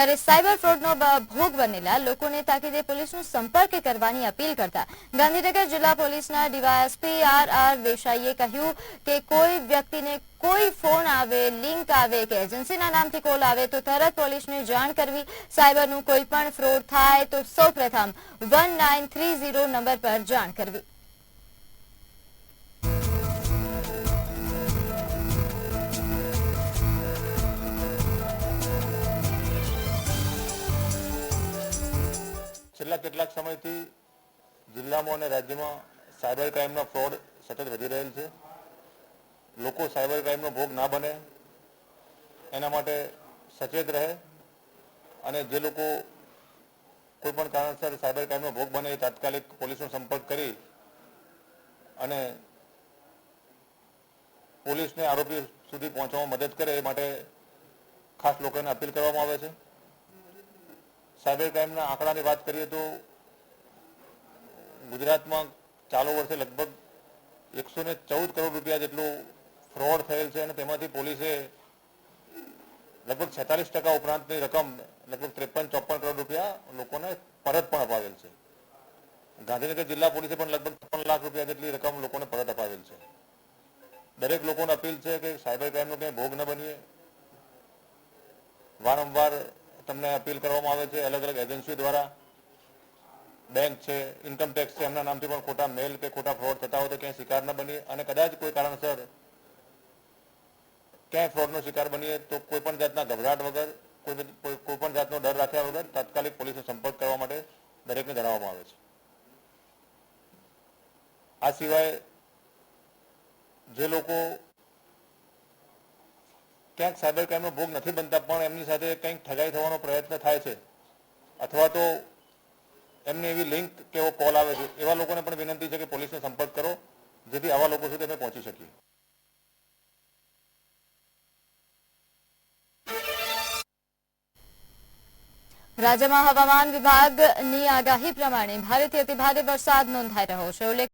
ત્યારે સાયબર ફ્રોડનો ભોગ બનેલા લોકોને તાકીદે પોલીસનો સંપર્ક કરવાની અપીલ કરતા ગાંધીનગર જિલ્લા પોલીસના ડીવાયએસપી આર આર દેસાઈએ કહ્યું કે કોઈ વ્યક્તિને કોઈ ફોન આવે, લિંક આવે કે એજન્સીના નામથી કોલ આવે તો તરત પોલીસને જાણ કરવી. સાયબરનું કોઈ પણ ફ્રોડ થાય તો સૌપ્રથમ one nine three zero number પર જાણ કરવી. છેલ્લા કેટલાક સમયથી જિલ્લામાં અને રાજ્યમાં સાયબર ક્રાઇમનો ફ્રોડ સતત વધી રહેલ છે. લોકો સાયબર ક્રાઇમનો ભોગ ના બને, એના માટે સચેત રહે અને જે લોકો કોઈપણ કારણસર સાયબર ક્રાઇમનો ભોગ બને એ તાત્કાલિક પોલીસનો સંપર્ક કરી અને પોલીસને આરોપી સુધી પહોંચવામાં મદદ કરે એ માટે ખાસ લોકોને અપીલ કરવામાં આવે છે. સાયબર ક્રાઇમના આંકડાની વાત કરીએ તો ગુજરાતમાં ચાલુ વર્ષે લગભગ એકસો ને ચૌદ કરોડ રૂપિયા જેટલું ફ્રોડ થયેલ છે અને તેમાંથી પોલીસે લગભગ છેતાલીસ ટકા ઉપરાંતની રકમ, લગભગ ત્રેપન ચોપન કરોડ રૂપિયા લોકોને પરત પણ અપાવેલ છે. ગાંધીનગર જિલ્લા પોલીસે પણ લગભગ ત્રણ લાખ રૂપિયા જેટલી રકમ લોકોને પરત અપાવેલ છે. દરેક લોકોને અપીલ છે કે સાયબર ક્રાઇમનો ક્યાંય ભોગ ન બનીએ. વારંવાર તમને અપીલ કરવામાં આવે છે અલગ અલગ એજન્સી દ્વારા. બેંક છે ઇન્કમ ટેક્સ છે, એમના નામથી પણ ખોટા મેલ કે ખોટા ફ્રોડ થતા હોય તો ક્યાંય શિકાર ન બની અને કદાચ કોઈ કારણસર ક્યાંય ફ્રોડનો શિકાર બનીએ તો કોઈ પણ જાતના ગભરાટ વગર કોઈ પણ જાતનો ડર રાખ્યા વગર તાત્કાલિક પોલીસનો સંપર્ક કરવા માટે દરેકને જણાવવામાં આવે છે. આ સિવાય જે લોકો ક્યાંક સાયબર ક્રાઇમનો ભોગ નથી બનતા, પણ એમની સાથે કંઈક ઠગાઈ થવાનો પ્રયત્ન થાય છે. અથવા તો એમને એવી લિંક કે એવો કોલ આવે છે. એવા લોકોને પણ વિનંતી છે કે પોલીસને સંપર્ક કરો, જેથી આવા લોકો સુધી અમે પહોંચી શકીએ. રાજ્યમાં હવામાન વિભાગની આગાહી પ્રમાણે ભારેથી અતિભારે વરસાદ નોંધાઈ રહ્યો છે.